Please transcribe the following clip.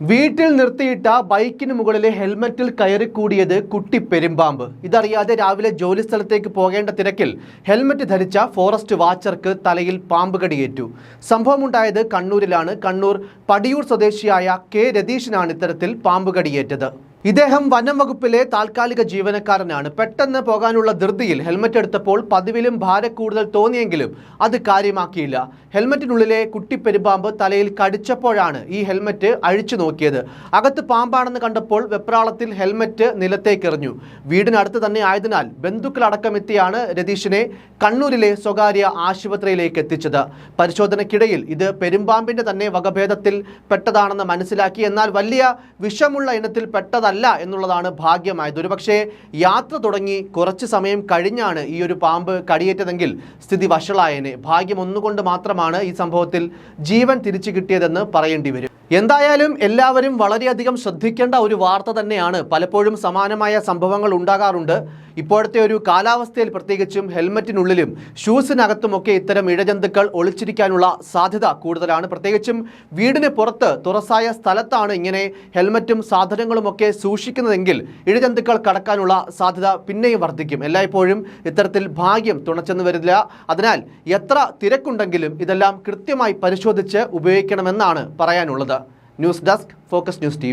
വീട്ടിൽ നിർത്തിയിട്ട ബൈക്കിന് മുകളിലെ ഹെൽമറ്റിൽ കയറിക്കൂടിയത് കുട്ടി പെരുമ്പാമ്പ് ഇതറിയാതെ രാവിലെ ജോലി സ്ഥലത്തേക്ക് പോകേണ്ട തിരക്കിൽ ഹെൽമറ്റ് ധരിച്ച ഫോറസ്റ്റ് വാച്ചർക്ക് തലയിൽ പാമ്പ് കടിയേറ്റു. സംഭവമുണ്ടായത് കണ്ണൂരിലാണ്. കണ്ണൂർ പടിയൂർ സ്വദേശിയായ കെ രതീഷിനാണ് ഇത്തരത്തിൽ പാമ്പ് കടിയേറ്റത്. ഇദ്ദേഹം വനം വകുപ്പിലെ താൽക്കാലിക ജീവനക്കാരനാണ്. പെട്ടെന്ന് പോകാനുള്ള ധൃതിയിൽ ഹെൽമറ്റ് എടുത്തപ്പോൾ പതിവിലും ഭാരക്കൂടുതൽ തോന്നിയെങ്കിലും അത് കാര്യമാക്കിയില്ല. ഹെൽമറ്റിനുള്ളിലെ കുട്ടി പെരുമ്പാമ്പ് തലയിൽ കടിച്ചപ്പോഴാണ് ഈ ഹെൽമറ്റ് അഴിച്ചു നോക്കിയത്. അകത്ത് പാമ്പാണെന്ന് കണ്ടപ്പോൾ വെപ്രാളത്തിൽ ഹെൽമറ്റ് നിലത്തേക്കെറിഞ്ഞു. വീടിനടുത്ത് തന്നെ ആയതിനാൽ ബന്ധുക്കളടക്കമെത്തിയാണ് രതീഷിനെ കണ്ണൂരിലെ സ്വകാര്യ ആശുപത്രിയിലേക്ക് എത്തിച്ചത്. പരിശോധനയ്ക്കിടയിൽ ഇത് പെരുമ്പാമ്പിന്റെ തന്നെ വകഭേദത്തിൽ പെട്ടതാണെന്ന് മനസ്സിലാക്കി എന്നാൽ വലിയ വിഷമുള്ള ഇനത്തിൽ പെട്ടതല്ല എന്നുള്ളതാണ് ഭാഗ്യമായത്. ഒരുപക്ഷേ യാത്ര തുടങ്ങി കുറച്ച് സമയം കഴിഞ്ഞാണ് ഈ ഒരു പാമ്പ് കടിയേറ്റതെങ്കിൽ സ്ഥിതി വഷളായനെ. ഭാഗ്യം ഒന്നുകൊണ്ട് മാത്രമാണ് ഈ സംഭവത്തിൽ ജീവൻ തിരിച്ചു കിട്ടിയതെന്ന് പറയേണ്ടി വരും. എന്തായാലും എല്ലാവരും വളരെയധികം ശ്രദ്ധിക്കേണ്ട ഒരു വാർത്ത തന്നെയാണ്. പലപ്പോഴും സമാനമായ സംഭവങ്ങൾ ഉണ്ടാകാറുണ്ട്. ഇപ്പോഴത്തെ ഒരു കാലാവസ്ഥയിൽ പ്രത്യേകിച്ചും ഹെൽമറ്റിനുള്ളിലും ഷൂസിനകത്തുമൊക്കെ ഇത്തരം ഇഴജന്തുക്കൾ ഒളിച്ചിരിക്കാനുള്ള സാധ്യത കൂടുതലാണ്. പ്രത്യേകിച്ചും വീടിന് പുറത്ത് തുറസായ സ്ഥലത്താണ് ഇങ്ങനെ ഹെൽമറ്റും സാധനങ്ങളുമൊക്കെ സൂക്ഷിക്കുന്നതെങ്കിൽ ഇഴജന്തുക്കൾ കടക്കാനുള്ള സാധ്യത പിന്നെയും വർദ്ധിക്കും. എല്ലായ്പ്പോഴും ഇത്തരത്തിൽ ഭാഗ്യം തുണച്ചെന്ന് വരില്ല. അതിനാൽ എത്ര തിരക്കുണ്ടെങ്കിലും ഇതെല്ലാം കൃത്യമായി പരിശോധിച്ച് ഉപയോഗിക്കണമെന്നാണ് പറയാനുള്ളത്. News desk focus news T